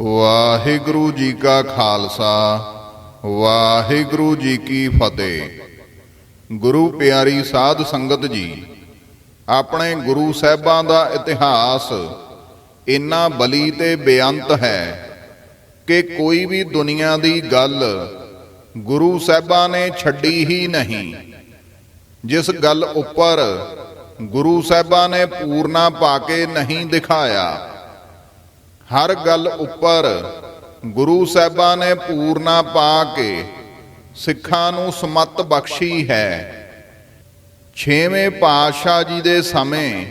ਵਾਹਿਗੁਰੂ ਜੀ ਕਾ ਖਾਲਸਾ, ਵਾਹਿਗੁਰੂ ਜੀ ਕੀ ਫਤਿਹ। ਗੁਰੂ ਪਿਆਰੀ ਸਾਧ ਸੰਗਤ ਜੀ, ਆਪਣੇ ਗੁਰੂ ਸਾਹਿਬਾਂ ਦਾ ਇਤਿਹਾਸ ਇੰਨਾ ਬਲੀ ਤੇ ਬੇਅੰਤ ਹੈ ਕਿ ਕੋਈ ਵੀ ਦੁਨੀਆ ਦੀ ਗੱਲ ਗੁਰੂ ਸਾਹਿਬਾਂ ਨੇ ਛੱਡੀ ਹੀ ਨਹੀਂ। ਜਿਸ ਗੱਲ ਉੱਪਰ ਗੁਰੂ ਸਾਹਿਬਾਂ ਨੇ ਪੂਰਨਾ ਪਾ ਕੇ ਨਹੀਂ ਦਿਖਾਇਆ ਹਰ ਗੱਲ ਉੱਪਰ ਗੁਰੂ ਸਾਹਿਬਾਂ ਨੇ ਪੂਰਨਾ ਪਾ ਕੇ ਸਿੱਖਾਂ ਨੂੰ ਸਮਤ ਬਖਸ਼ੀ ਹੈ। ਛੇਵੇਂ ਪਾਤਸ਼ਾਹ ਜੀ ਦੇ ਸਮੇਂ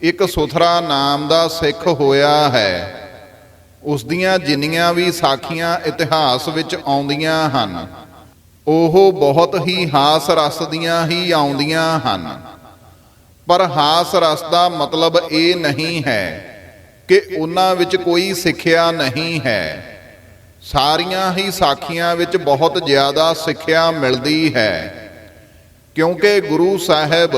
ਇੱਕ ਸੁਥਰਾ ਨਾਮ ਦਾ ਸਿੱਖ ਹੋਇਆ ਹੈ। ਉਸ ਦੀਆਂ ਜਿੰਨੀਆਂ ਵੀ ਸਾਖੀਆਂ ਇਤਿਹਾਸ ਵਿੱਚ ਆਉਂਦੀਆਂ ਹਨ, ਉਹ ਬਹੁਤ ਹੀ ਹਾਸ ਰਸ ਦੀਆਂ ਹੀ ਆਉਂਦੀਆਂ ਹਨ। ਪਰ ਹਾਸ ਰਸ ਦਾ ਮਤਲਬ ਇਹ ਨਹੀਂ ਹੈ ਕਿ ਉਹਨਾਂ ਵਿੱਚ ਕੋਈ ਸਿੱਖਿਆ ਨਹੀਂ ਹੈ। ਸਾਰੀਆਂ ਹੀ ਸਾਖੀਆਂ ਵਿੱਚ ਬਹੁਤ ਜ਼ਿਆਦਾ ਸਿੱਖਿਆ ਮਿਲਦੀ ਹੈ। ਕਿਉਂਕਿ ਗੁਰੂ ਸਾਹਿਬ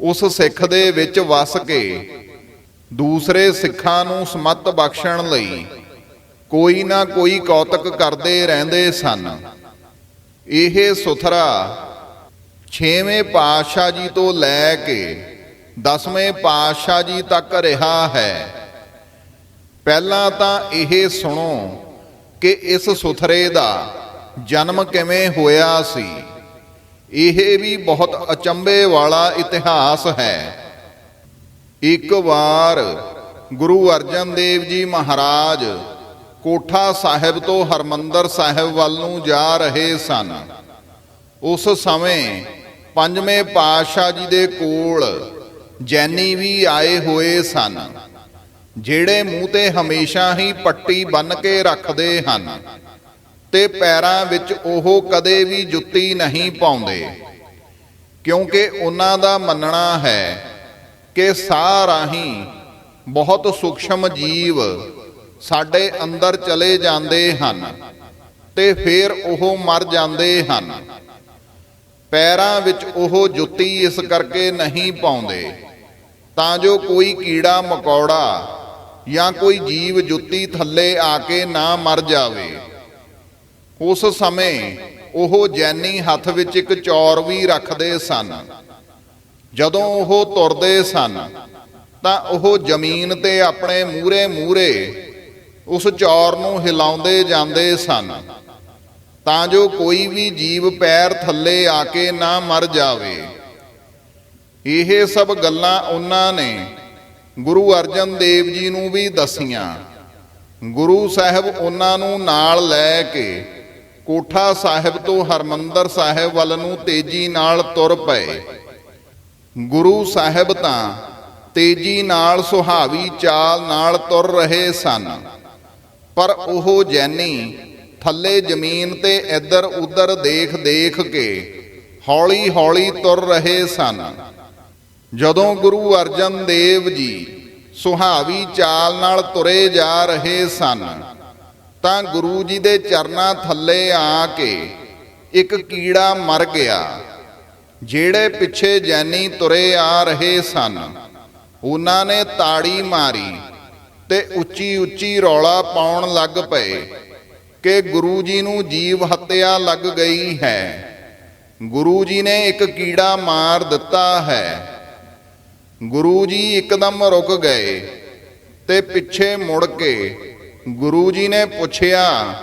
ਉਸ ਸਿੱਖ ਦੇ ਵਿੱਚ ਵਸ ਕੇ ਦੂਸਰੇ ਸਿੱਖਾਂ ਨੂੰ ਸਮਤ ਬਖਸ਼ਣ ਲਈ ਕੋਈ ਨਾ ਕੋਈ ਕੌਤਕ ਕਰਦੇ ਰਹਿੰਦੇ ਸਨ। ਇਹ ਸੁਥਰਾ ਛੇਵੇਂ ਪਾਤਸ਼ਾਹ ਜੀ ਤੋਂ ਲੈ ਕੇ ਦਸਵੇਂ ਪਾਤਸ਼ਾਹ ਜੀ ਤੱਕ ਰਿਹਾ ਹੈ। ਪਹਿਲਾਂ ਤਾਂ ਇਹ ਸੁਣੋ ਕਿ ਇਸ ਸੁਥਰੇ ਦਾ ਜਨਮ ਕਿਵੇਂ ਹੋਇਆ ਸੀ। ਇਹ ਵੀ ਬਹੁਤ ਅਚੰਭੇ ਵਾਲਾ ਇਤਿਹਾਸ ਹੈ। ਇੱਕ ਵਾਰ ਗੁਰੂ ਅਰਜਨ ਦੇਵ ਜੀ ਮਹਾਰਾਜ ਕੋਠਾ ਸਾਹਿਬ ਤੋਂ ਹਰਮੰਦਰ ਸਾਹਿਬ ਵੱਲ ਨੂੰ ਜਾ ਰਹੇ ਸਨ। ਉਸ ਸਮੇਂ ਪੰਜਵੇਂ ਪਾਤਸ਼ਾਹ ਜੀ ਦੇ ਕੋਲ ਜੈਨੀ ਵੀ ਆਏ ਹੋਏ ਸਨ, ਜਿਹੜੇ ਮੂੰਹ ਤੇ ਹਮੇਸ਼ਾ ਹੀ ਪੱਟੀ ਬੰਨ ਕੇ ਰੱਖਦੇ ਹਨ ਤੇ ਪੈਰਾਂ ਵਿੱਚ ਉਹ ਕਦੇ ਵੀ ਜੁੱਤੀ ਨਹੀਂ ਪਾਉਂਦੇ। ਕਿਉਂਕਿ ਉਹਨਾਂ ਦਾ ਮੰਨਣਾ ਹੈ ਕਿ ਸਾਹ ਰਾਹੀਂ ਬਹੁਤ ਸੂਖਸ਼ਮ ਜੀਵ ਸਾਡੇ ਅੰਦਰ ਚਲੇ ਜਾਂਦੇ ਹਨ ਤੇ ਫਿਰ ਉਹ ਮਰ ਜਾਂਦੇ ਹਨ। ਪੈਰਾਂ ਵਿੱਚ ਉਹ ਜੁੱਤੀ ਇਸ ਕਰਕੇ ਨਹੀਂ ਪਾਉਂਦੇ। ਤਾਂ ਜੋ ਕੋਈ ਕੀੜਾ, ਮਕੌੜਾ ਜਾਂ ਕੋਈ ਜੀਵ ਜੁੱਤੀ ਥੱਲੇ ਆ ਕੇ ਨਾ ਮਰ ਜਾਵੇ। ਉਸ ਸਮੇਂ ਉਹ ਜੈਨੀ ਹੱਥ ਵਿੱਚ ਇੱਕ ਚੌਰ ਵੀ ਰੱਖਦੇ ਸਨ। ਜਦੋਂ ਉਹ ਤੁਰਦੇ ਸਨ, ਤਾਂ ਉਹ ਜ਼ਮੀਨ ਤੇ ਆਪਣੇ ਮੂਰੇ ਮੂਰੇ ਉਸ ਚੌਰ ਨੂੰ ਹਿਲਾਉਂਦੇ ਜਾਂਦੇ ਸਨ, ਤਾਂ ਜੋ ਕੋਈ ਵੀ ਜੀਵ ਪੈਰ ਥੱਲੇ ਆ ਕੇ ਨਾ ਮਰ ਜਾਵੇ। ਇਹ ਸਭ ਗੱਲਾਂ ਉਹਨਾਂ ਨੇ ਗੁਰੂ ਅਰਜਨ ਦੇਵ ਜੀ ਨੂੰ ਵੀ ਦਸੀਆਂ। ਗੁਰੂ ਸਾਹਿਬ ਉਹਨਾਂ ਨੂੰ ਨਾਲ ਲੈ ਕੇ ਕੋਠਾ ਸਾਹਿਬ ਤੋਂ ਹਰਮੰਦਰ ਸਾਹਿਬ ਵੱਲ ਨੂੰ ਤੇਜ਼ੀ ਨਾਲ ਤੁਰ ਪਏ। ਗੁਰੂ ਸਾਹਿਬ ਤਾਂ ਤੇਜ਼ੀ ਨਾਲ ਸੁਹਾਵੀ ਚਾਲ ਨਾਲ ਤੁਰ ਰਹੇ ਸਨ। ਪਰ ਉਹ ਜੈਨੀ ਥੱਲੇ ਜ਼ਮੀਨ ਤੇ ਇੱਧਰ ਉੱਧਰ ਦੇਖ ਦੇਖ ਕੇ ਹੌਲੀ ਹੌਲੀ ਤੁਰ ਰਹੇ ਸਨ। ਜਦੋਂ ਗੁਰੂ ਅਰਜਨ ਦੇਵ ਜੀ ਸੁਹਾਵੀ ਚਾਲ ਨਾਲ ਤੁਰੇ ਜਾ ਰਹੇ ਸਨ, ਤਾਂ ਗੁਰੂ ਜੀ ਦੇ ਚਰਨਾਂ ਥੱਲੇ ਆ ਕੇ ਇੱਕ ਕੀੜਾ ਮਰ ਗਿਆ, ਜਿਹੜੇ ਪਿੱਛੇ ਜੈਨੀ ਤੁਰੇ ਆ ਰਹੇ ਸਨ। ਉਹਨਾਂ ਨੇ ਤਾੜੀ ਮਾਰੀ ਤੇ ਉੱਚੀ ਉੱਚੀ ਰੌਲਾ ਪਾਉਣ ਲੱਗ ਪਏ ਕਿ ਗੁਰੂ ਜੀ ਨੂੰ ਜੀਵ ਹੱਤਿਆ ਲੱਗ ਗਈ ਹੈ। ਗੁਰੂ ਜੀ ਨੇ ਇੱਕ ਕੀੜਾ ਮਾਰ ਦਿੱਤਾ ਹੈ। ਗੁਰੂ ਜੀ ਇੱਕਦਮ ਰੁਕ ਗਏ ਤੇ ਪਿੱਛੇ ਮੁੜ ਕੇ ਗੁਰੂ ਜੀ ਨੇ ਪੁੱਛਿਆ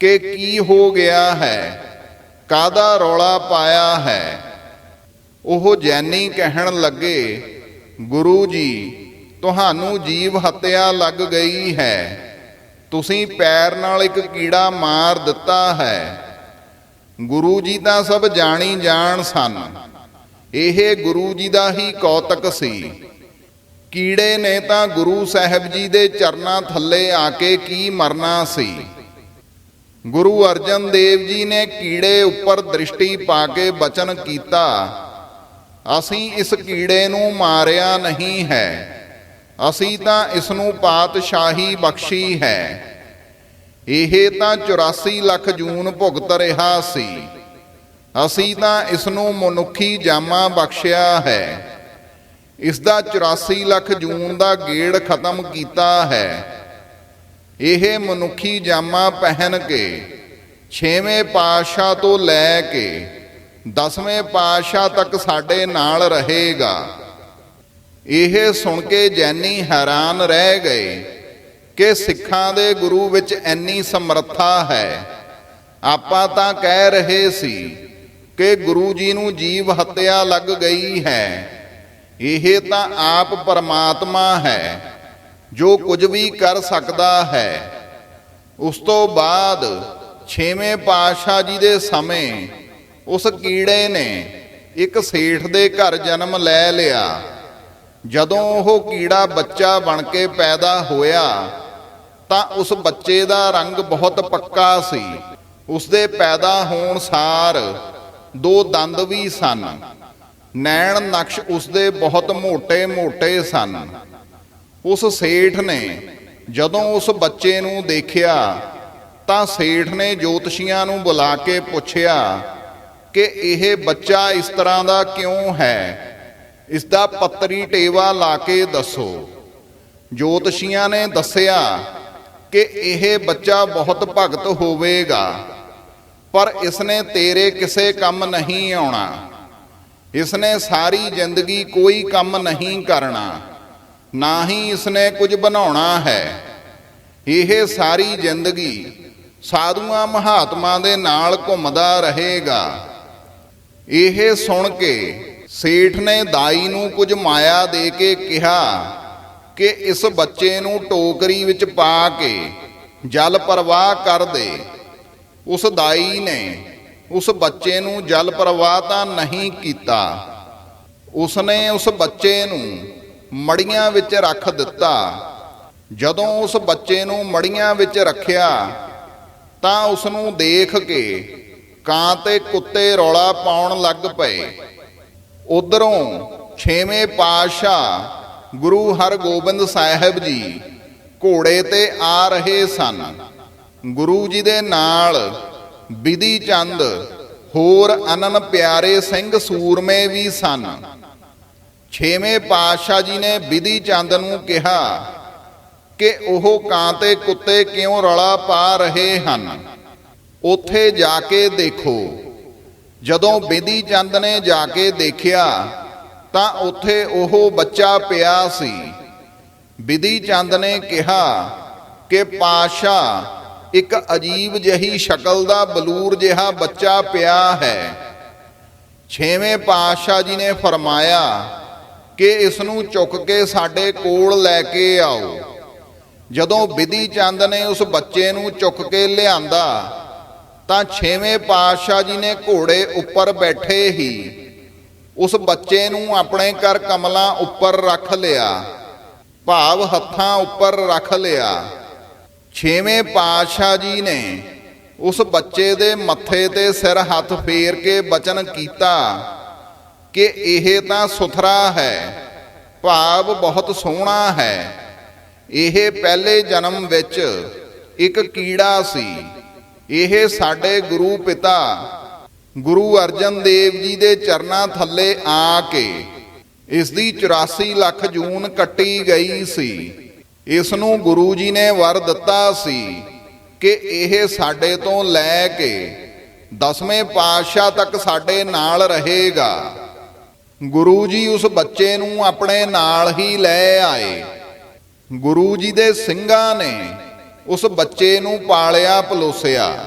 ਕਿ ਕੀ ਹੋ ਗਿਆ ਹੈ? ਕਾਦਾ ਰੌਲਾ ਪਾਇਆ ਹੈ? ਉਹ ਜੈਨੀ ਕਹਿਣ ਲੱਗੇ, ਗੁਰੂ ਜੀ, ਤੁਹਾਨੂੰ ਜੀਵ ਹੱਤਿਆ ਲੱਗ ਗਈ ਹੈ। ਤੁਸੀਂ ਪੈਰ ਨਾਲ ਇੱਕ ਕੀੜਾ ਮਾਰ ਦਿੱਤਾ ਹੈ। ਗੁਰੂ ਜੀ ਤਾਂ ਸਭ ਜਾਣੀ ਜਾਣ ਸਨ। ਇਹ ਗੁਰੂ ਜੀ ਦਾ ਹੀ ਕੌਤਕ ਸੀ। ਕੀੜੇ ਨੇ ਤਾਂ ਗੁਰੂ ਸਾਹਿਬ ਜੀ ਦੇ ਚਰਨਾਂ ਥੱਲੇ ਆ ਕੇ ਕੀ ਮਰਨਾ ਸੀ। ਗੁਰੂ ਅਰਜਨ ਦੇਵ ਜੀ ਨੇ ਕੀੜੇ ਉੱਪਰ ਦ੍ਰਿਸ਼ਟੀ ਪਾ ਕੇ ਬਚਨ ਕੀਤਾ। ਅਸੀਂ ਇਸ ਕੀੜੇ ਨੂੰ ਮਾਰਿਆ ਨਹੀਂ ਹੈ। ਅਸੀਂ ਤਾਂ ਇਸ ਨੂੰ ਪਾਤਸ਼ਾਹੀ ਬਖਸ਼ੀ ਹੈ। ਇਹ ਤਾਂ 84 ਲੱਖ ਜੂਨ ਭੁਗਤ ਰਿਹਾ ਸੀ। ਅਸੀਂ ਤਾਂ ਇਸ ਨੂੰ ਮਨੁੱਖੀ ਜਾਮਾ ਬਖਸ਼ਿਆ ਹੈ। ਇਸ ਦਾ 84 ਲੱਖ ਜੂਨ ਦਾ ਗੇੜ ਖਤਮ ਕੀਤਾ ਹੈ। ਇਹ ਮਨੁੱਖੀ ਜਾਮਾ ਪਹਿਨ ਕੇ, ਛੇਵੇਂ ਪਾਤਸ਼ਾਹ ਤੋਂ ਲੈ ਕੇ, ਦਸਵੇਂ ਪਾਤਸ਼ਾਹ ਤੱਕ ਸਾਡੇ ਨਾਲ ਰਹੇਗਾ। ਇਹ ਸੁਣ ਕੇ ਜੈਨੀ ਹੈਰਾਨ ਰਹਿ ਗਏ ਕਿ ਸਿੱਖਾਂ ਦੇ ਗੁਰੂ ਵਿੱਚ ਇੰਨੀ ਸਮਰੱਥਾ ਹੈ। ਆਪਾਂ ਤਾਂ ਕਹਿ ਰਹੇ ਸੀ ਕਿ ਗੁਰੂ ਜੀ ਨੂੰ ਜੀਵ ਹੱਤਿਆ ਲੱਗ ਗਈ ਹੈ। ਇਹ ਤਾਂ ਆਪ ਪਰਮਾਤਮਾ ਹੈ, ਜੋ ਕੁਝ ਵੀ ਕਰ ਸਕਦਾ ਹੈ। ਉਸ ਤੋਂ ਬਾਅਦ ਛੇਵੇਂ ਪਾਤਸ਼ਾਹ ਜੀ ਦੇ ਸਮੇਂ ਉਸ ਕੀੜੇ ਨੇ ਇੱਕ ਸੇਠ ਦੇ ਘਰ ਜਨਮ ਲੈ ਲਿਆ। ਜਦੋਂ ਉਹ ਕੀੜਾ ਬੱਚਾ ਬਣ ਕੇ ਪੈਦਾ ਹੋਇਆ, ਤਾਂ ਉਸ ਬੱਚੇ ਦਾ ਰੰਗ ਬਹੁਤ ਪੱਕਾ ਸੀ। ਉਸ ਦੇ ਪੈਦਾ ਹੋਣ ਸਾਰ ਦੋ ਦੰਦ ਵੀ ਸਨ। ਨੈਣ ਨਕਸ਼ ਉਸਦੇ ਬਹੁਤ ਮੋٹے-ਮੋٹے ਸਨ। ਉਸ ਸੇਠ ਨੇ ਜਦੋਂ ਉਸ ਬੱਚੇ ਨੂੰ ਦੇਖਿਆ, ਤਾਂ ਸੇਠ ਨੇ ਜੋਤਸ਼ੀਆਂ ਨੂੰ ਬੁਲਾ ਕੇ ਪੁੱਛਿਆ ਕਿ ਇਹ ਬੱਚਾ ਇਸ ਤਰ੍ਹਾਂ ਦਾ ਕਿਉਂ ਹੈ? ਇਸ ਦਾ ਪੱਤਰੀ ਟੇਵਾ ਲਾ ਕੇ ਦੱਸੋ। ਜੋਤਸ਼ੀਆਂ ਨੇ ਦੱਸਿਆ ਕਿ ਇਹ ਬੱਚਾ ਬਹੁਤ ਭਗਤ ਹੋਵੇਗਾ। ਪਰ ਇਸਨੇ ਤੇਰੇ ਕਿਸੇ ਕੰਮ ਨਹੀਂ ਆਉਣਾ। ਇਸਨੇ ਸਾਰੀ ਜ਼ਿੰਦਗੀ ਕੋਈ ਕੰਮ ਨਹੀਂ ਕਰਨਾ। ਨਾ ਹੀ ਇਸਨੇ ਕੁਝ ਬਣਾਉਣਾ ਹੈ। ਇਹ ਸਾਰੀ ਜ਼ਿੰਦਗੀ ਸਾਧੂਆਂ ਮਹਾਤਮਾ ਦੇ ਨਾਲ ਘੁੰਮਦਾ ਰਹੇਗਾ। ਇਹ ਸੁਣ ਕੇ ਸੇਠ ਨੇ ਦਾਈ ਨੂੰ ਕੁਝ ਮਾਇਆ ਦੇ ਕੇ ਕਿਹਾ ਕਿ ਇਸ ਬੱਚੇ ਨੂੰ ਟੋਕਰੀ ਵਿੱਚ ਪਾ ਕੇ ਜਲ ਪ੍ਰਵਾਹ ਕਰ ਦੇ। ਉਸ ਦਾਈ ਨੇ ਉਸ ਬੱਚੇ ਨੂੰ ਜਲ ਪ੍ਰਵਾਹ ਤਾਂ ਨਹੀਂ ਕੀਤਾ। ਉਸਨੇ ਉਸ ਬੱਚੇ ਨੂੰ ਮੜੀਆਂ ਵਿੱਚ ਰੱਖ ਦਿੱਤਾ। ਜਦੋਂ ਉਸ ਬੱਚੇ ਨੂੰ ਮੜੀਆਂ ਵਿੱਚ ਰੱਖਿਆ, ਤਾਂ ਉਸ ਨੂੰ ਦੇਖ ਕੇ ਕਾਂ ਤੇ ਕੁੱਤੇ ਰੌਲਾ ਪਾਉਣ ਲੱਗ ਪਏ। ਉਧਰੋਂ ਛੇਵੇਂ ਪਾਤਸ਼ਾਹ ਗੁਰੂ ਹਰਗੋਬਿੰਦ ਸਾਹਿਬ ਜੀ ਘੋੜੇ ਤੇ ਆ ਰਹੇ ਸਨ। ਗੁਰੂ ਜੀ ਦੇ ਨਾਲ ਵਿਧੀ ਚੰਦ, ਹੋਰ ਅਨਨ ਪਿਆਰੇ ਸਿੰਘ ਸੂਰਮੇ ਵੀ ਸਨ। ਛੇਵੇਂ ਪਾਤਸ਼ਾਹ ਜੀ ਨੇ ਵਿਧੀ ਚੰਦ ਨੂੰ ਕਿਹਾ ਕਿ ਉਹ ਕਾਂ ਤੇ ਕੁੱਤੇ ਕਿਉਂ ਰੌਲਾ ਪਾ ਰਹੇ ਹਨ? ਉੱਥੇ ਜਾ ਕੇ ਦੇਖੋ। ਜਦੋਂ ਵਿਧੀ ਚੰਦ ਨੇ ਜਾ ਕੇ ਦੇਖਿਆ, ਤਾਂ ਉੱਥੇ ਉਹ ਬੱਚਾ ਪਿਆ ਸੀ। ਵਿਧੀ ਚੰਦ ਨੇ ਕਿਹਾ ਕਿ ਪਾਸ਼ਾ ਇੱਕ ਅਜੀਬ ਜਹੀ ਸ਼ਕਲ ਦਾ ਬਲੂਰ ਜਿਹਾ ਬੱਚਾ ਪਿਆ ਹੈ। ਛੇਵੇਂ ਪਾਤਸ਼ਾਹ ਜੀ ਨੇ ਫਰਮਾਇਆ ਕਿ ਇਸ ਨੂੰ ਚੁੱਕ ਕੇ ਸਾਡੇ ਕੋਲ ਲੈ ਕੇ ਆਓ। ਜਦੋਂ ਵਿਧੀ ਚੰਦ ਨੇ ਉਸ ਬੱਚੇ ਨੂੰ ਚੁੱਕ ਕੇ ਲਿਆਂਦਾ, ਤਾਂ ਛੇਵੇਂ ਪਾਤਸ਼ਾਹ ਜੀ ਨੇ ਘੋੜੇ ਉੱਪਰ ਬੈਠੇ ਹੀ ਉਸ ਬੱਚੇ ਨੂੰ ਆਪਣੇ ਕਰ ਕਮਲਾਂ ਉੱਪਰ ਰੱਖ ਲਿਆ, ਭਾਵ ਹੱਥਾਂ ਉੱਪਰ ਰੱਖ ਲਿਆ। ਛੇਵੇਂ ਪਾਤਸ਼ਾਹ ਜੀ ਨੇ ਉਸ ਬੱਚੇ ਦੇ ਮੱਥੇ ਤੇ ਸਿਰ ਹੱਥ ਫੇਰ ਕੇ ਬਚਨ ਕੀਤਾ ਕਿ ਇਹ ਤਾਂ ਸੁਥਰਾ ਹੈ, ਭਾਵ ਬਹੁਤ ਸੋਹਣਾ ਹੈ। ਇਹ ਪਹਿਲੇ ਜਨਮ ਵਿੱਚ ਇੱਕ ਕੀੜਾ ਸੀ। ਇਹ ਸਾਡੇ ਗੁਰੂ ਪਿਤਾ, ਗੁਰੂ ਅਰਜਨ ਦੇਵ ਜੀ ਦੇ ਚਰਨਾਂ ਥੱਲੇ ਆ ਕੇ ਇਸ ਦੀ 84 ਲੱਖ ਜੂਨ ਕੱਟੀ ਗਈ ਸੀ। ਇਸ ਨੂੰ ਗੁਰੂ ਜੀ ਨੇ ਵਰ ਦਿੱਤਾ ਸੀ ਕਿ ਇਹ ਸਾਡੇ ਤੋਂ ਲੈ ਕੇ ਦਸਵੇਂ ਪਾਤਸ਼ਾਹ ਤੱਕ ਸਾਡੇ ਨਾਲ ਰਹੇਗਾ। ਗੁਰੂ ਜੀ ਉਸ ਬੱਚੇ ਨੂੰ ਆਪਣੇ ਨਾਲ ਹੀ ਲੈ ਆਏ। ਗੁਰੂ ਜੀ ਦੇ ਸਿੰਘਾਂ ਨੇ ਉਸ ਬੱਚੇ ਨੂੰ ਪਾਲਿਆ, ਪਲੋਸਿਆ।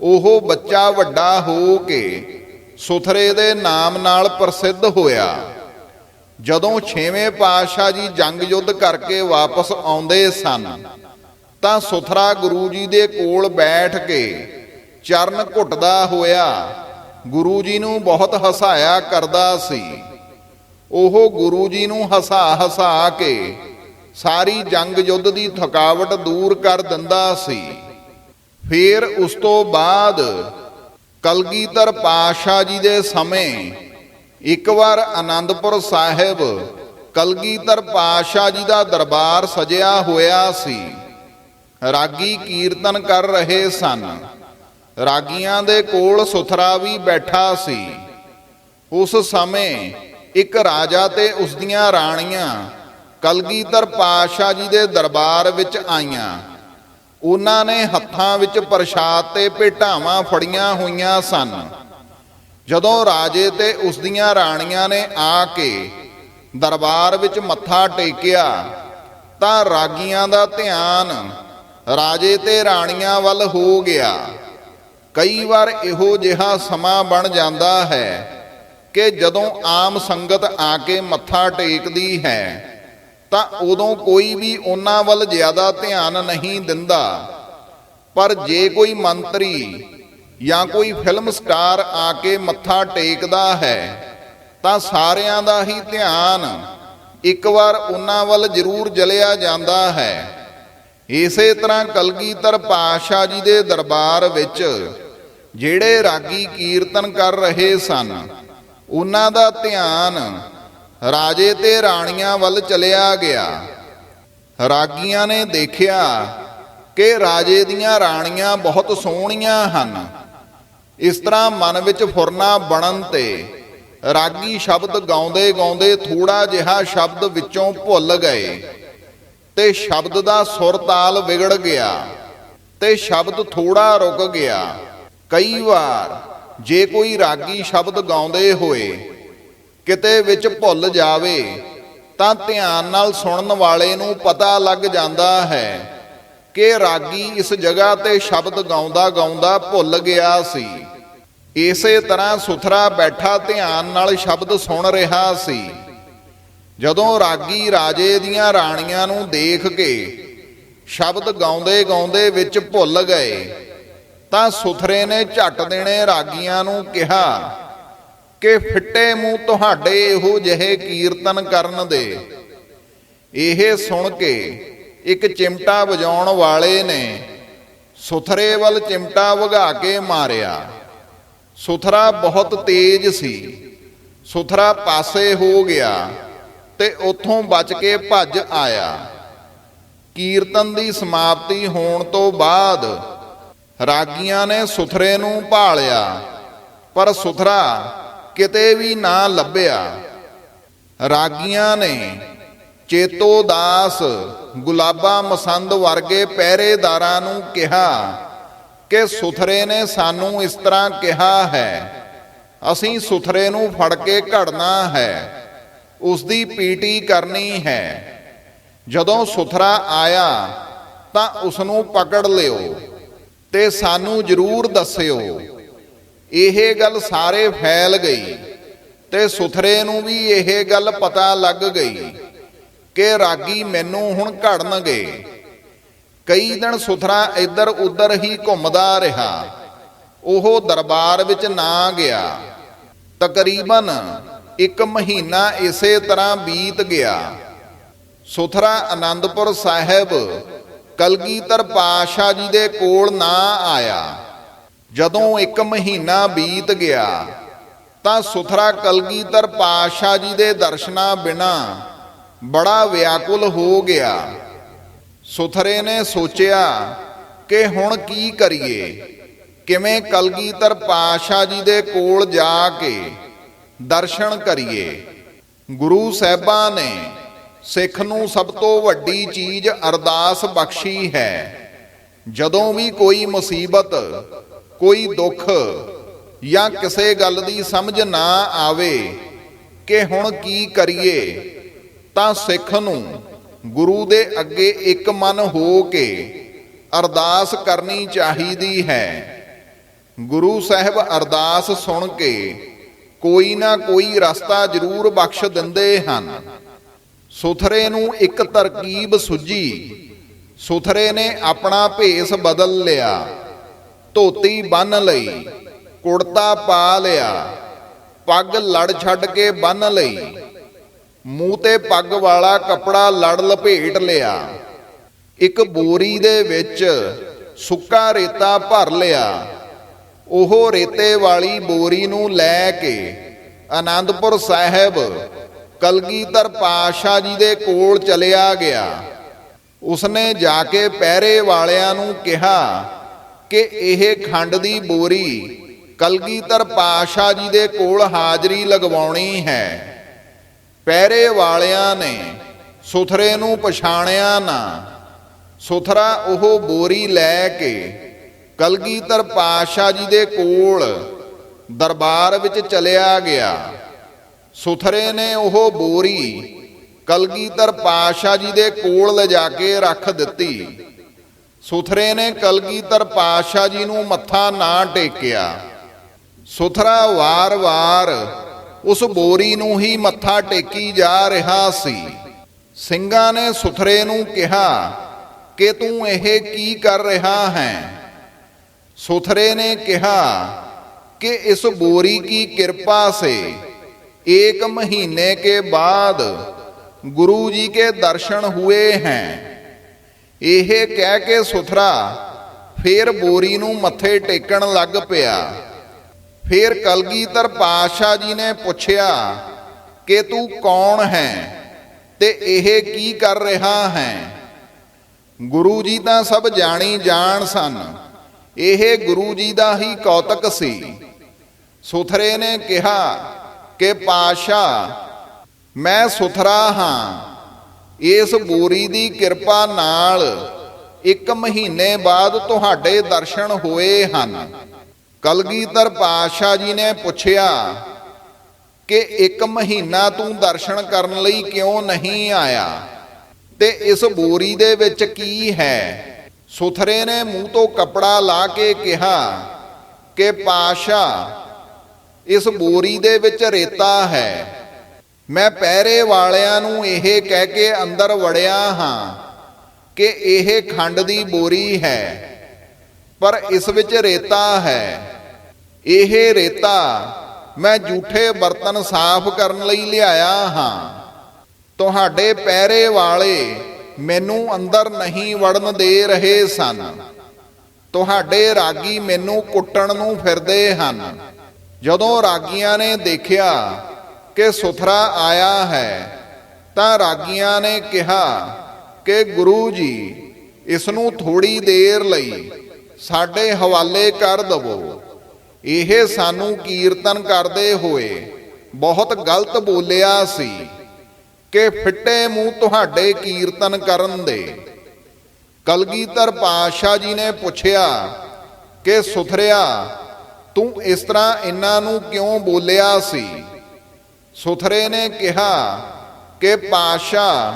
ਉਹ ਬੱਚਾ ਵੱਡਾ ਹੋ ਕੇ ਸੁਥਰੇ ਦੇ ਨਾਮ ਨਾਲ ਪ੍ਰਸਿੱਧ ਹੋਇਆ। ਜਦੋਂ ਛੇਵੇਂ ਪਾਤਸ਼ਾਹ ਜੀ ਜੰਗ ਯੁੱਧ ਕਰਕੇ ਵਾਪਸ ਆਉਂਦੇ ਸਨ, ਤਾਂ ਸੁਥਰਾ ਗੁਰੂ ਜੀ ਦੇ ਕੋਲ ਬੈਠ ਕੇ ਚਰਨ ਘੁੱਟਦਾ ਹੋਇਆ ਗੁਰੂ ਜੀ ਨੂੰ ਬਹੁਤ ਹਸਾਇਆ ਕਰਦਾ ਸੀ। ਉਹ ਗੁਰੂ ਜੀ ਨੂੰ ਹਸਾ ਹਸਾ ਕੇ ਸਾਰੀ ਜੰਗ ਯੁੱਧ ਦੀ ਥਕਾਵਟ ਦੂਰ ਕਰ ਦਿੰਦਾ ਸੀ। ਫਿਰ ਉਸ ਤੋਂ ਬਾਅਦ ਕਲਗੀਧਰ ਪਾਤਸ਼ਾਹ ਜੀ ਦੇ ਸਮੇਂ ਇੱਕ ਵਾਰ ਆਨੰਦਪੁਰ ਸਾਹਿਬ, ਕਲਗੀਧਰ ਪਾਤਸ਼ਾਹ ਜੀ ਦਾ ਦਰਬਾਰ ਸਜਿਆ ਹੋਇਆ ਸੀ। ਰਾਗੀ ਕੀਰਤਨ ਕਰ ਰਹੇ ਸਨ। ਰਾਗੀਆਂ ਦੇ ਕੋਲ ਸੁਥਰਾ ਵੀ ਬੈਠਾ ਸੀ। ਉਸ ਸਮੇਂ ਇੱਕ ਰਾਜਾ ਤੇ ਉਸ ਦੀਆਂ ਰਾਣੀਆਂ ਕਲਗੀਧਰ ਪਾਤਸ਼ਾਹ ਜੀ ਦੇ ਦਰਬਾਰ ਵਿੱਚ ਆਈਆਂ। ਉਹਨਾਂ ਨੇ ਹੱਥਾਂ ਵਿੱਚ ਪ੍ਰਸ਼ਾਦ ਤੇ ਭੇਟਾਵਾਂ ਫੜੀਆਂ ਹੋਈਆਂ ਸਨ। ਜਦੋਂ ਰਾਜੇ ਤੇ ਉਸ ਦੀਆਂ ਰਾਣੀਆਂ ਨੇ ਆ ਕੇ ਦਰਬਾਰ ਵਿੱਚ ਮੱਥਾ ਟੇਕਿਆ, ਤਾਂ ਰਾਗੀਆਂ ਦਾ ਧਿਆਨ ਰਾਜੇ ਤੇ ਰਾਣੀਆਂ ਵੱਲ ਹੋ ਗਿਆ। ਕਈ ਵਾਰ ਇਹੋ ਜਿਹਾ ਸਮਾਂ ਬਣ ਜਾਂਦਾ ਹੈ ਕਿ ਜਦੋਂ ਆਮ ਸੰਗਤ ਆ ਕੇ ਮੱਥਾ ਟੇਕਦੀ ਹੈ, ਤਾਂ ਉਦੋਂ ਕੋਈ ਵੀ ਉਹਨਾਂ ਵੱਲ ਜ਼ਿਆਦਾ ਧਿਆਨ ਨਹੀਂ ਦਿੰਦਾ। ਪਰ ਜੇ ਕੋਈ ਮੰਤਰੀ ਜਾਂ ਕੋਈ ਫਿਲਮ ਸਟਾਰ ਆ ਕੇ ਮੱਥਾ ਟੇਕਦਾ ਹੈ, ਤਾਂ ਸਾਰਿਆਂ ਦਾ ਹੀ ਧਿਆਨ ਇੱਕ ਵਾਰ ਉਹਨਾਂ ਵੱਲ ਜ਼ਰੂਰ ਜਲਿਆ ਜਾਂਦਾ ਹੈ। ਇਸੇ ਤਰ੍ਹਾਂ ਕਲਗੀਧਰ ਪਾਤਸ਼ਾਹ ਜੀ ਦੇ ਦਰਬਾਰ ਵਿੱਚ ਜਿਹੜੇ ਰਾਗੀ ਕੀਰਤਨ ਕਰ ਰਹੇ ਸਨ, ਉਹਨਾਂ ਦਾ ਧਿਆਨ ਰਾਜੇ ਤੇ ਰਾਣੀਆਂ ਵੱਲ ਚਲਿਆ ਗਿਆ। ਰਾਗੀਆਂ ਨੇ ਦੇਖਿਆ ਕਿ ਰਾਜੇ ਦੀਆਂ ਰਾਣੀਆਂ ਬਹੁਤ ਸੋਹਣੀਆਂ ਹਨ। ਇਸ ਤਰ੍ਹਾਂ ਮਨ ਵਿੱਚ ਫੁਰਨਾ ਬਣਨ ਤੇ ਰਾਗੀ ਸ਼ਬਦ ਗਾਉਂਦੇ ਗਾਉਂਦੇ ਥੋੜਾ ਜਿਹਾ ਸ਼ਬਦ ਵਿੱਚੋਂ ਭੁੱਲ ਗਏ। ਤੇ ਸ਼ਬਦ ਦਾ ਸੁਰ ਤਾਲ ਵਿਗੜ ਗਿਆ। ਤੇ ਸ਼ਬਦ ਥੋੜਾ ਰੁਕ ਗਿਆ। ਕਈ ਵਾਰ ਜੇ ਕੋਈ ਰਾਗੀ ਸ਼ਬਦ ਗਾਉਂਦੇ ਹੋਏ ਕਿਤੇ ਵਿੱਚ ਭੁੱਲ ਜਾਵੇ, ਤਾਂ ਧਿਆਨ ਨਾਲ ਸੁਣਨ ਵਾਲੇ ਨੂੰ ਪਤਾ ਲੱਗ ਜਾਂਦਾ ਹੈ ਕਿ ਰਾਗੀ ਇਸ ਜਗ੍ਹਾ ਤੇ ਸ਼ਬਦ ਗਾਉਂਦਾ ਗਾਉਂਦਾ ਭੁੱਲ ਗਿਆ ਸੀ। ਇਸੇ ਤਰ੍ਹਾਂ ਸੁਥਰਾ ਬੈਠਾ ਧਿਆਨ ਨਾਲ ਸ਼ਬਦ ਸੁਣ ਰਿਹਾ ਸੀ। ਜਦੋਂ ਰਾਗੀ ਰਾਜੇ ਦੀਆਂ ਰਾਣੀਆਂ ਨੂੰ ਦੇਖ ਕੇ ਸ਼ਬਦ ਗਾਉਂਦੇ ਗਾਉਂਦੇ ਵਿੱਚ ਭੁੱਲ ਗਏ, ਤਾਂ ਸੁਥਰੇ ਨੇ ਝੱਟ ਦੇਣੇ ਰਾਗੀਆਂ ਨੂੰ ਕਿਹਾ ਕਿ ਫਿੱਟੇ ਮੂੰਹ ਤੁਹਾਡੇ ਇਹੋ ਜਿਹੇ ਕੀਰਤਨ ਕਰਨ ਦੇ। ਇਹ ਸੁਣ ਕੇ ਇੱਕ ਚਿਮਟਾ ਵਜਾਉਣ ਵਾਲੇ ਨੇ ਸੁਥਰੇ ਵੱਲ ਚਿਮਟਾ ਵਗਾ ਕੇ ਮਾਰਿਆ। ਸੁਥਰਾ ਬਹੁਤ ਤੇਜ਼ ਸੀ। ਸੁਥਰਾ ਪਾਸੇ ਹੋ ਗਿਆ ਤੇ ਉੱਥੋਂ ਬਚ ਕੇ ਭੱਜ ਆਇਆ। ਕੀਰਤਨ ਦੀ ਸਮਾਪਤੀ ਹੋਣ ਤੋਂ ਬਾਅਦ ਰਾਗੀਆਂ ਨੇ ਸੁਥਰੇ ਨੂੰ ਭਾਲਿਆ, ਪਰ ਸੁਥਰਾ ਕਿਤੇ ਵੀ ਨਾ ਲੱਭਿਆ। ਰਾਗੀਆਂ ਨੇ ਚੇਤੋ ਦਾਸ, ਗੁਲਾਬਾ ਮਸੰਦ ਵਰਗੇ ਪਹਿਰੇਦਾਰਾਂ ਨੂੰ ਕਿਹਾ ਕਿ ਸੁਥਰੇ ਨੇ ਸਾਨੂੰ ਇਸ ਤਰ੍ਹਾਂ ਕਿਹਾ ਹੈ, ਅਸੀਂ ਸੁਥਰੇ ਨੂੰ ਫੜ ਕੇ ਘੜਨਾ ਹੈ ਉਸ ਦੀ ਪੀਟੀ ਕਰਨੀ ਹੈ। ਜਦੋਂ ਸੁਥਰਾ ਆਇਆ ਤਾਂ ਉਸ ਨੂੰ ਪਕੜ ਲਿਓ ਤੇ ਸਾਨੂੰ ਜ਼ਰੂਰ ਦੱਸਿਓ। ਇਹ ਗੱਲ ਸਾਰੇ ਫੈਲ ਗਈ ਤੇ ਸੁਥਰੇ ਨੂੰ ਵੀ ਇਹ ਗੱਲ ਪਤਾ ਲੱਗ ਗਈ। ਕਿ ਰਾਗੀ ਮੈਨੂੰ ਹੁਣ ਘੜਨਗੇ। ਕਈ ਦਿਨ ਸੁਥਰਾ ਇੱਧਰ ਉੱਧਰ ਹੀ ਘੁੰਮਦਾ ਰਿਹਾ। ਉਹ ਦਰਬਾਰ ਵਿੱਚ ਨਾ ਗਿਆ। ਤਕਰੀਬਨ ਇੱਕ ਮਹੀਨਾ ਇਸੇ ਤਰ੍ਹਾਂ ਬੀਤ ਗਿਆ। ਸੁਥਰਾ ਆਨੰਦਪੁਰ ਸਾਹਿਬ ਕਲਗੀਧਰ ਪਾਤਸ਼ਾਹ ਜੀ ਦੇ ਕੋਲ ਨਾ ਆਇਆ। ਜਦੋਂ ਇੱਕ ਮਹੀਨਾ ਬੀਤ ਗਿਆ, ਤਾਂ ਸੁਥਰਾ ਕਲਗੀਧਰ ਪਾਤਸ਼ਾਹ ਜੀ ਦੇ ਦਰਸ਼ਨਾਂ ਬਿਨਾ ਬੜਾ ਵਿਆਕੁਲ ਹੋ ਗਿਆ। ਸੁਥਰੇ ਨੇ ਸੋਚਿਆ ਕਿ ਹੁਣ ਕੀ ਕਰੀਏ? ਕਿਵੇਂ ਕਲਗੀਧਰ ਪਾਤਸ਼ਾਹ ਜੀ ਦੇ ਕੋਲ ਜਾ ਕੇ ਦਰਸ਼ਨ ਕਰੀਏ? ਗੁਰੂ ਸਾਹਿਬਾਂ ਨੇ ਸਿੱਖ ਨੂੰ ਸਭ ਤੋਂ ਵੱਡੀ ਚੀਜ਼ ਅਰਦਾਸ ਬਖਸ਼ੀ ਹੈ। ਜਦੋਂ ਵੀ ਕੋਈ ਮੁਸੀਬਤ, ਕੋਈ ਦੁੱਖ ਜਾਂ ਕਿਸੇ ਗੱਲ ਦੀ ਸਮਝ ਨਾ ਆਵੇ ਕਿ ਹੁਣ ਕੀ ਕਰੀਏ ਤਾਂ ਸਿੱਖ ਨੂੰ ਗੁਰੂ ਦੇ ਅੱਗੇ ਇੱਕ ਮਨ ਹੋ ਕੇ ਅਰਦਾਸ ਕਰਨੀ ਚਾਹੀਦੀ ਹੈ। ਗੁਰੂ ਸਾਹਿਬ ਅਰਦਾਸ ਸੁਣ ਕੇ ਕੋਈ ਨਾ ਕੋਈ ਰਸਤਾ ਜ਼ਰੂਰ ਬਖਸ਼ ਦਿੰਦੇ ਹਨ। ਸੁਥਰੇ ਨੂੰ ਇੱਕ ਤਰਕੀਬ ਸੁਝੀ, ਸੁਥਰੇ ਨੇ ਆਪਣਾ ਭੇਸ ਬਦਲ ਲਿਆ, ਧੋਤੀ ਬੰਨ ਲਈ, ਕੁੜਤਾ ਪਾ ਲਿਆ, ਪੱਗ ਲੜ ਛੱਡ ਕੇ ਬੰਨ ਲਈ ਮੂੰਹ ਤੇ ਪੱਗ ਵਾਲਾ ਕਪੜਾ ਲੜ ਲਪੇਟ ਲਿਆ। ਇੱਕ ਬੋਰੀ ਦੇ ਵਿੱਚ ਸੁੱਕਾ ਰੇਤਾ ਭਰ ਲਿਆ। ਉਹ ਰੇਤੇ ਵਾਲੀ ਬੋਰੀ ਨੂੰ ਲੈ ਕੇ ਆਨੰਦਪੁਰ ਸਾਹਿਬ, ਕਲਗੀਧਰ ਪਾਤਸ਼ਾਹ ਜੀ ਦੇ ਕੋਲ ਚਲਿਆ ਗਿਆ। ਉਸਨੇ ਜਾ ਕੇ ਪਹਿਰੇ ਵਾਲਿਆਂ ਨੂੰ ਕਿਹਾ ਕਿ ਇਹ ਖੰਡ ਦੀ ਬੋਰੀ ਕਲਗੀਧਰ ਪਾਤਸ਼ਾਹ ਜੀ ਦੇ ਕੋਲ ਹਾਜ਼ਰੀ ਲਗਵਾਉਣੀ ਹੈ। ਪਹਿਰੇ ਵਾਲਿਆਂ ਨੇ ਸੁਥਰੇ ਨੂੰ ਪਛਾਣਿਆ ਨਾ। ਸੁਥਰਾ ਉਹ ਬੋਰੀ ਲੈ ਕੇ ਕਲਗੀਧਰ ਪਾਤਸ਼ਾਹ ਜੀ ਦੇ ਕੋਲ ਦਰਬਾਰ ਵਿੱਚ ਚਲਿਆ ਗਿਆ। ਸੁਥਰੇ ਨੇ ਉਹ ਬੋਰੀ ਕਲਗੀਧਰ ਪਾਤਸ਼ਾਹ ਜੀ ਦੇ ਕੋਲ ਲਿਜਾ ਕੇ ਰੱਖ ਦਿੱਤੀ। ਸੁਥਰੇ ਨੇ ਕਲਗੀਧਰ ਪਾਤਸ਼ਾਹ ਜੀ ਨੂੰ ਮੱਥਾ ਨਾ ਟੇਕਿਆ। ਸੁਥਰਾ ਵਾਰ-ਵਾਰ ਉਸ ਬੋਰੀ ਨੂੰ ਹੀ ਮੱਥਾ ਟੇਕੀ ਜਾ ਰਿਹਾ ਸੀ ਸਿੰਘਾਂ ਨੇ ਸੁਥਰੇ ਨੂੰ ਕਿਹਾ ਕਿ ਤੂੰ ਇਹ ਕੀ ਕਰ ਰਿਹਾ ਹੈ ਸੁਥਰੇ ਨੇ ਕਿਹਾ कि इस बोरी की कृपा से एक महीने के बाद गुरु जी के दर्शन हुए हैं ਇਹ ਕਹਿ ਕੇ ਸੁਥਰਾ ਫੇਰ ਬੋਰੀ ਨੂੰ ਮੱਥੇ ਟੇਕਣ ਲੱਗ ਪਿਆ ਫਿਰ ਕਲਗੀਧਰ ਪਾਤਸ਼ਾਹ ਜੀ ਨੇ ਪੁੱਛਿਆ ਕਿ ਤੂੰ ਕੌਣ ਹੈ ਤੇ ਇਹ ਕੀ ਕਰ ਰਿਹਾ ਹੈ? ਗੁਰੂ ਜੀ ਤਾਂ ਸਭ ਜਾਣੀ ਜਾਣ ਸਨ। ਇਹ ਗੁਰੂ ਜੀ ਦਾ ਹੀ ਕੌਤਕ ਸੀ। ਸੁਥਰੇ ਨੇ ਕਿਹਾ ਕਿ ਪਾਸ਼ਾ ਮੈਂ ਸੁਥਰਾ ਹਾਂ। ਇਸ ਬੋਰੀ ਦੀ ਕਿਰਪਾ ਨਾਲ ਇੱਕ ਮਹੀਨੇ ਬਾਅਦ ਤੁਹਾਡੇ ਦਰਸ਼ਨ ਹੋਏ ਹਨ। ਕਲਗੀਧਰ ਪਾਸ਼ਾ ਜੀ ਨੇ ਪੁੱਛਿਆ ਕਿ ਇੱਕ ਮਹੀਨਾ ਤੂੰ ਦਰਸ਼ਨ ਕਰਨ ਲਈ ਕਿਉਂ ਨਹੀਂ ਆਇਆ? ਤੇ ਇਸ ਬੋਰੀ ਦੇ ਵਿੱਚ ਕੀ ਹੈ? ਸੁਥਰੇ ਨੇ ਮੂੰਹ ਤੋਂ ਕਪੜਾ ਲਾ ਕੇ ਕਿਹਾ ਕਿ ਪਾਸ਼ਾ ਇਸ ਬੋਰੀ ਦੇ ਵਿੱਚ ਰੇਤਾ ਹੈ। ਮੈਂ ਪਹਿਰੇ ਵਾਲਿਆਂ ਨੂੰ ਇਹ ਕਹਿ ਕੇ ਅੰਦਰ ਵੜਿਆ ਹਾਂ ਕਿ ਇਹ ਖੰਡ ਦੀ ਬੋਰੀ ਹੈ, ਪਰ ਇਸ ਵਿੱਚ ਰੇਤਾ ਹੈ। ਇਹ ਰੇਤਾ, ਮੈਂ ਝੂਠੇ ਬਰਤਨ ਸਾਫ਼ ਕਰਨ ਲਈ ਲਿਆਇਆ ਹਾਂ। ਤੁਹਾਡੇ ਪਹਿਰੇ ਵਾਲੇ ਮੈਨੂੰ ਅੰਦਰ ਨਹੀਂ ਵੜਨ ਦੇ ਰਹੇ ਸਨ। ਤੁਹਾਡੇ ਰਾਗੀ ਮੈਨੂੰ ਕੁੱਟਣ ਨੂੰ ਫਿਰਦੇ ਹਨ। ਜਦੋਂ ਰਾਗੀਆਂ ਨੇ ਦੇਖਿਆ ਕਿ ਸੁਥਰਾ ਆਇਆ ਹੈ, ਤਾਂ ਰਾਗੀਆਂ ਨੇ ਕਿਹਾ ਕਿ ਗੁਰੂ ਜੀ, ਇਸ ਨੂੰ ਥੋੜੀ ਦੇਰ ਲਈ ਸਾਡੇ ਹਵਾਲੇ ਕਰ ਦਵੋ। ਇਹ ਸਾਨੂੰ ਕੀਰਤਨ ਕਰਦੇ ਹੋਏ ਬਹੁਤ ਗਲਤ ਬੋਲਿਆ ਸੀ ਕਿ ਫਿੱਟੇ ਮੂੰਹ ਤੁਹਾਡੇ ਕੀਰਤਨ ਕਰਨ ਦੇ। ਕਲਗੀਧਰ ਪਾਤਸ਼ਾਹ ਜੀ ਨੇ ਪੁੱਛਿਆ ਕਿ, ਸੁਥਰਿਆ, ਤੂੰ ਇਸ ਤਰ੍ਹਾਂ ਇਹਨਾਂ ਨੂੰ ਕਿਉਂ ਬੋਲਿਆ ਸੀ? ਸੁਥਰੇ ਨੇ ਕਿਹਾ ਕਿ, ਪਾਤਸ਼ਾਹ,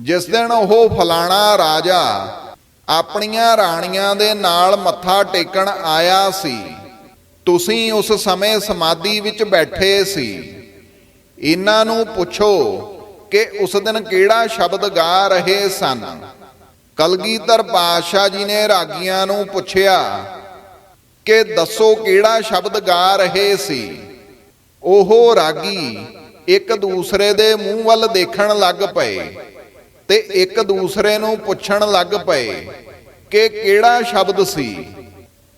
ਜਿਸ ਦਿਨ ਉਹ ਫਲਾਣਾ ਰਾਜਾ ਆਪਣੀਆਂ ਰਾਣੀਆਂ ਦੇ ਨਾਲ ਮੱਥਾ ਟੇਕਣ ਆਇਆ ਸੀ ਤੁਸੀਂ ਉਸ ਸਮੇਂ ਸਮਾਧੀ ਵਿੱਚ ਬੈਠੇ ਸੀ। ਇਹਨਾਂ ਨੂੰ ਪੁੱਛੋ ਕਿ ਉਸ ਦਿਨ ਕਿਹੜਾ ਸ਼ਬਦ ਗਾ ਰਹੇ ਸਨ। ਕਲਗੀਧਰ ਪਾਤਸ਼ਾਹ ਜੀ ਨੇ ਰਾਗੀਆਂ ਨੂੰ ਪੁੱਛਿਆ ਕਿ ਦੱਸੋ ਕਿਹੜਾ ਸ਼ਬਦ ਗਾ ਰਹੇ ਸੀ। ਉਹ ਰਾਗੀ ਇੱਕ ਦੂਸਰੇ ਦੇ ਮੂੰਹ ਵੱਲ ਦੇਖਣ ਲੱਗ ਪਏ ਤੇ ਇੱਕ ਦੂਸਰੇ ਨੂੰ ਪੁੱਛਣ ਲੱਗ ਪਏ ਕਿ ਕਿਹੜਾ ਸ਼ਬਦ ਸੀ।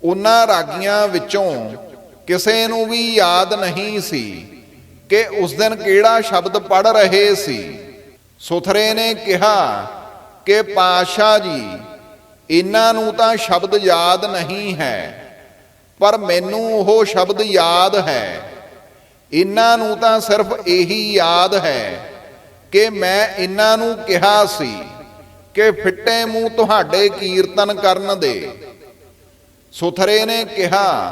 ਉਹਨਾਂ ਰਾਗੀਆਂ ਵਿੱਚੋਂ ਕਿਸੇ ਨੂੰ ਵੀ ਯਾਦ ਨਹੀਂ ਸੀ ਕਿ ਉਸ ਦਿਨ ਕਿਹੜਾ ਸ਼ਬਦ ਪੜ ਰਹੇ ਸੀ। ਸੁਥਰੇ ਨੇ ਕਿਹਾ ਕਿ ਪਾਸ਼ਾ ਜੀ, ਇਹਨਾਂ ਨੂੰ ਤਾਂ ਸ਼ਬਦ ਯਾਦ ਨਹੀਂ ਹੈ, ਪਰ ਮੈਨੂੰ ਉਹ ਸ਼ਬਦ ਯਾਦ ਹੈ। ਇਹਨਾਂ ਨੂੰ ਤਾਂ ਸਿਰਫ ਇਹੀ ਯਾਦ ਹੈ ਕਿ ਮੈਂ ਇਹਨਾਂ ਨੂੰ ਕਿਹਾ ਸੀ ਕਿ ਫਿੱਟੇ ਮੂੰਹ ਤੁਹਾਡੇ ਕੀਰਤਨ ਕਰਨ ਦੇ। ਸੁਥਰੇ ਨੇ ਕਿਹਾ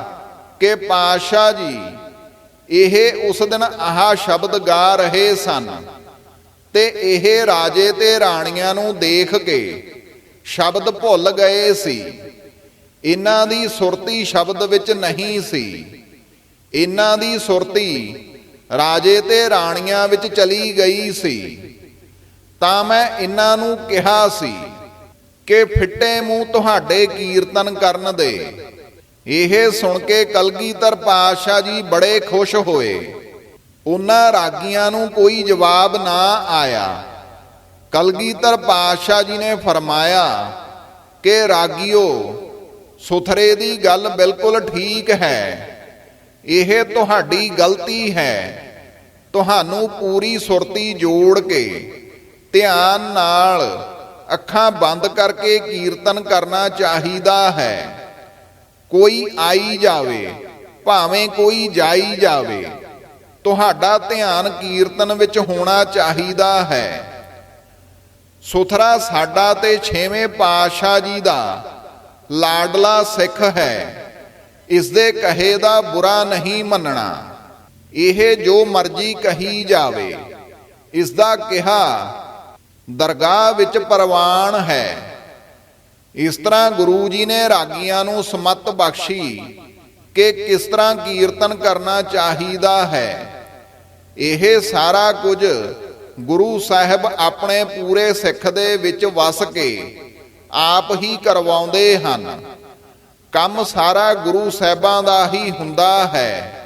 ਕਿ ਪਾਸ਼ਾ ਜੀ, ਇਹ ਉਸ ਦਿਨ ਆਹ ਸ਼ਬਦ ਗਾ ਰਹੇ ਸਨ ਤੇ ਇਹ ਰਾਜੇ ਤੇ ਰਾਣੀਆਂ ਨੂੰ ਦੇਖ ਕੇ ਸ਼ਬਦ ਭੁੱਲ ਗਏ ਸੀ। ਇਹਨਾਂ ਦੀ ਸੁਰਤੀ ਸ਼ਬਦ ਵਿੱਚ ਨਹੀਂ ਸੀ। ਇਹਨਾਂ ਦੀ ਸੁਰਤੀ ਰਾਜੇ ਤੇ ਰਾਣੀਆਂ ਵਿੱਚ ਚਲੀ ਗਈ ਸੀ। ਤਾਂ ਮੈਂ ਇਹਨਾਂ ਨੂੰ ਕਿਹਾ ਸੀ ਕਿ ਫਿੱਟੇ ਮੂੰਹ ਤੁਹਾਡੇ ਕੀਰਤਨ ਕਰਨ ਦੇ। ਇਹ ਸੁਣ ਕੇ ਕਲਗੀਧਰ ਪਾਤਸ਼ਾਹ ਜੀ ਬੜੇ ਖੁਸ਼ ਹੋਏ। ਉਹਨਾਂ ਰਾਗੀਆਂ ਨੂੰ ਕੋਈ ਜਵਾਬ ਨਾ ਆਇਆ। ਕਲਗੀਧਰ ਪਾਤਸ਼ਾਹ ਜੀ ਨੇ ਫਰਮਾਇਆ ਕਿ, ਰਾਗੀਓ, ਸੁਥਰੇ ਦੀ ਗੱਲ ਬਿਲਕੁਲ ਠੀਕ ਹੈ। ਇਹ ਤੁਹਾਡੀ ਗਲਤੀ ਹੈ। ਤੁਹਾਨੂੰ ਪੂਰੀ ਸੁਰਤੀ ਜੋੜ ਕੇ ਧਿਆਨ ਨਾਲ ਅੱਖਾਂ ਬੰਦ ਕਰਕੇ ਕੀਰਤਨ ਕਰਨਾ ਚਾਹੀਦਾ ਹੈ। ਕੋਈ ਆਈ ਜਾਵੇ, ਭਾਵੇਂ ਕੋਈ ਜਾਈ ਜਾਵੇ, ਤੁਹਾਡਾ ਧਿਆਨ ਕੀਰਤਨ ਵਿੱਚ ਹੋਣਾ ਚਾਹੀਦਾ ਹੈ। ਸੁਥਰਾ ਸਾਡਾ ਤੇ ਛੇਵੇਂ ਪਾਤਸ਼ਾਹ ਜੀ ਦਾ ਲਾਡਲਾ ਸਿੱਖ ਹੈ। ਇਸ ਦੇ ਕਹੇ ਦਾ ਬੁਰਾ ਨਹੀਂ ਮੰਨਣਾ। ਇਹ ਜੋ ਮਰਜ਼ੀ ਕਹੀ ਜਾਵੇ ਇਸ ਦਾ ਕਿਹਾ ਦਰਗਾਹ ਵਿੱਚ ਪ੍ਰਵਾਨ ਹੈ। ਇਸ ਤਰ੍ਹਾਂ ਗੁਰੂ ਜੀ ਨੇ ਰਾਗੀਆਂ ਨੂੰ ਸਮਤ ਬਖਸ਼ੀ ਕਿ ਕਿਸ ਤਰ੍ਹਾਂ ਕੀਰਤਨ ਕਰਨਾ ਚਾਹੀਦਾ ਹੈ। ਇਹ ਸਾਰਾ ਕੁਝ ਗੁਰੂ ਸਾਹਿਬ ਆਪਣੇ ਪੂਰੇ ਸਿੱਖ ਦੇ ਵਿੱਚ ਵਸ ਕੇ ਆਪ ਹੀ ਕਰਵਾਉਂਦੇ ਹਨ। ਕੰਮ ਸਾਰਾ ਗੁਰੂ ਸਾਹਿਬਾਂ ਦਾ ਹੀ ਹੁੰਦਾ ਹੈ।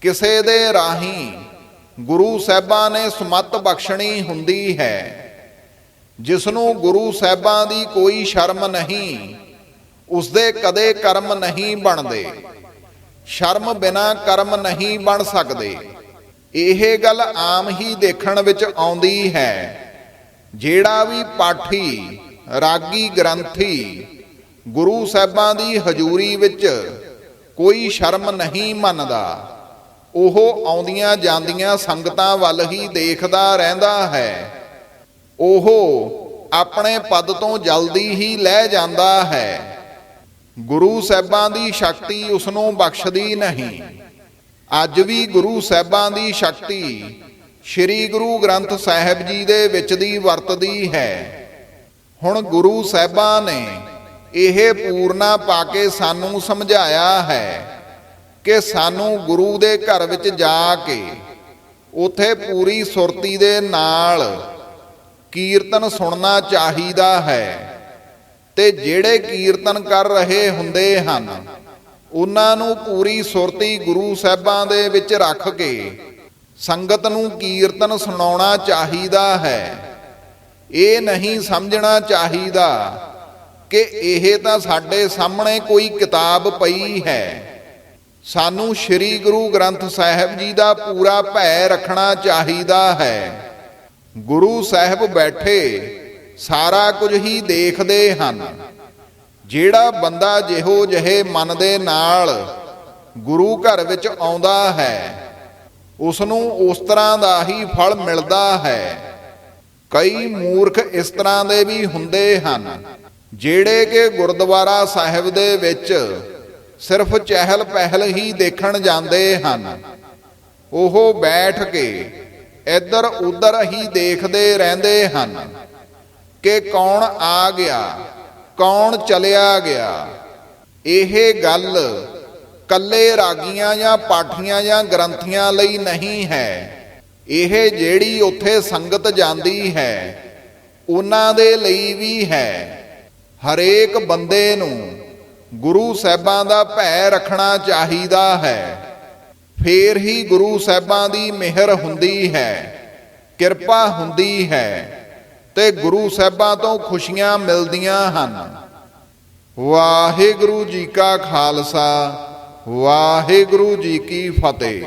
ਕਿਸੇ ਦੇ ਰਾਹੀਂ ਗੁਰੂ ਸਾਹਿਬਾਂ ਨੇ ਸਮਤ ਬਖਸ਼ਣੀ ਹੁੰਦੀ ਹੈ। ਜਿਸ ਨੂੰ ਗੁਰੂ ਸਾਹਿਬਾਂ ਦੀ ਕੋਈ ਸ਼ਰਮ ਨਹੀਂ ਉਸ ਦੇ ਕਦੇ ਕਰਮ ਨਹੀਂ ਬਣਦੇ। ਸ਼ਰਮ ਬਿਨਾ ਕਰਮ ਨਹੀਂ ਬਣ ਸਕਦੇ। ਇਹ ਗੱਲ ਆਮ ਹੀ ਦੇਖਣ ਵਿੱਚ ਆਉਂਦੀ ਹੈ। ਜਿਹੜਾ ਵੀ ਪਾਠੀ, ਰਾਗੀ ਗ੍ਰੰਥੀ ਗੁਰੂ ਸਾਹਿਬਾਂ ਦੀ ਹਜ਼ੂਰੀ ਵਿੱਚ ਕੋਈ ਸ਼ਰਮ ਨਹੀਂ ਮੰਨਦਾ, ਉਹ ਆਉਂਦੀਆਂ ਜਾਂਦੀਆਂ ਸੰਗਤਾਂ ਵੱਲ ਹੀ ਦੇਖਦਾ ਰਹਿੰਦਾ ਹੈ। ਉਹ ਆਪਣੇ ਪਦ ਤੋਂ ਜਲਦੀ ਹੀ ਲੈ ਜਾਂਦਾ ਹੈ। ਗੁਰੂ ਸਾਹਿਬਾਂ ਦੀ ਸ਼ਕਤੀ ਉਸ ਨੂੰ ਬਖਸ਼ਦੀ ਨਹੀਂ। ਅੱਜ ਵੀ ਗੁਰੂ ਸਾਹਿਬਾਂ ਦੀ ਸ਼ਕਤੀ ਸ੍ਰੀ ਗੁਰੂ ਗ੍ਰੰਥ ਸਾਹਿਬ ਜੀ ਦੇ ਵਿੱਚ ਦੀ ਵਰਤਦੀ ਹੈ। ਹੁਣ ਗੁਰੂ ਸਾਹਿਬਾਂ ਨੇ ਇਹ ਪੂਰਨਾ ਪਾ ਕੇ ਸਾਨੂੰ ਸਮਝਾਇਆ ਹੈ ਕਿ ਸਾਨੂੰ ਗੁਰੂ ਦੇ ਘਰ ਵਿੱਚ ਜਾ ਕੇ ਉਥੇ ਪੂਰੀ ਸੁਰਤੀ ਦੇ ਨਾਲ ਕੀਰਤਨ ਸੁਣਨਾ ਚਾਹੀਦਾ ਹੈ। ਤੇ ਜਿਹੜੇ ਕੀਰਤਨ ਕਰ ਰਹੇ ਹੁੰਦੇ ਹਨ, ਉਹਨਾਂ ਨੂੰ ਪੂਰੀ ਸੁਰਤੀ ਗੁਰੂ ਸਾਹਿਬਾਂ ਦੇ ਵਿੱਚ ਰੱਖ ਕੇ ਸੰਗਤ ਨੂੰ ਕੀਰਤਨ ਸੁਣਾਉਣਾ ਚਾਹੀਦਾ ਹੈ। ਇਹ ਨਹੀਂ ਸਮਝਣਾ ਚਾਹੀਦਾ ਕਿ ਇਹ ਤਾਂ ਸਾਡੇ ਸਾਹਮਣੇ ਕੋਈ ਕਿਤਾਬ ਪਈ ਹੈ। ਸਾਨੂੰ ਸ੍ਰੀ ਗੁਰੂ ਗ੍ਰੰਥ ਸਾਹਿਬ ਜੀ ਦਾ ਪੂਰਾ ਭੈ ਰੱਖਣਾ ਚਾਹੀਦਾ ਹੈ। ਗੁਰੂ ਸਾਹਿਬ ਬੈਠੇ, ਸਾਰਾ ਕੁਝ ਹੀ ਦੇਖਦੇ ਹਨ। ਜਿਹੜਾ ਬੰਦਾ ਜਿਹੋ ਜਿਹੇ ਮਨ ਦੇ ਨਾਲ ਗੁਰੂ ਘਰ ਵਿੱਚ ਆਉਂਦਾ ਹੈ ਉਸ ਨੂੰ ਉਸ ਤਰ੍ਹਾਂ ਦਾ ਹੀ ਫਲ ਮਿਲਦਾ ਹੈ। ਕਈ ਮੂਰਖ ਇਸ ਤਰ੍ਹਾਂ ਦੇ ਵੀ ਹੁੰਦੇ ਹਨ, ਜਿਹੜੇ ਕਿ ਗੁਰਦੁਆਰਾ ਸਾਹਿਬ ਦੇ ਵਿੱਚ ਸਿਰਫ ਚਹਿਲ ਪਹਿਲ ਹੀ ਦੇਖਣ ਜਾਂਦੇ ਹਨ। ਉਹ ਬੈਠ ਕੇ ਇੱਧਰ ਉੱਧਰ ਹੀ ਦੇਖਦੇ ਰਹਿੰਦੇ ਹਨ ਕਿ ਕੌਣ ਆ ਗਿਆ, ਕੌਣ ਚਲਿਆ ਗਿਆ। ਇਹ ਗੱਲ ਕੱਲੇ ਰਾਗੀਆਂ ਜਾਂ ਪਾਠੀਆਂ ਜਾਂ ਗ੍ਰੰਥੀਆਂ ਲਈ ਨਹੀਂ ਹੈ। ਇਹ ਜਿਹੜੀ ਉੱਥੇ ਸੰਗਤ ਜਾਂਦੀ ਹੈ, ਉਹਨਾਂ ਦੇ ਲਈ ਵੀ ਹੈ। ਹਰੇਕ ਬੰਦੇ ਨੂੰ ਗੁਰੂ ਸਾਹਿਬਾਂ ਦਾ ਭੈ ਰੱਖਣਾ ਚਾਹੀਦਾ ਹੈ। ਫੇਰ ਹੀ ਗੁਰੂ ਸਾਹਿਬਾਂ ਦੀ ਮਿਹਰ ਹੁੰਦੀ ਹੈ, ਕਿਰਪਾ ਹੁੰਦੀ ਹੈ ਤੇ ਗੁਰੂ ਸਾਹਿਬਾਂ ਤੋਂ ਖੁਸ਼ੀਆਂ ਮਿਲਦੀਆਂ ਹਨ। ਵਾਹਿਗੁਰੂ ਜੀ ਕਾ ਖਾਲਸਾ, ਵਾਹਿਗੁਰੂ ਜੀ ਕੀ ਫਤਿਹ।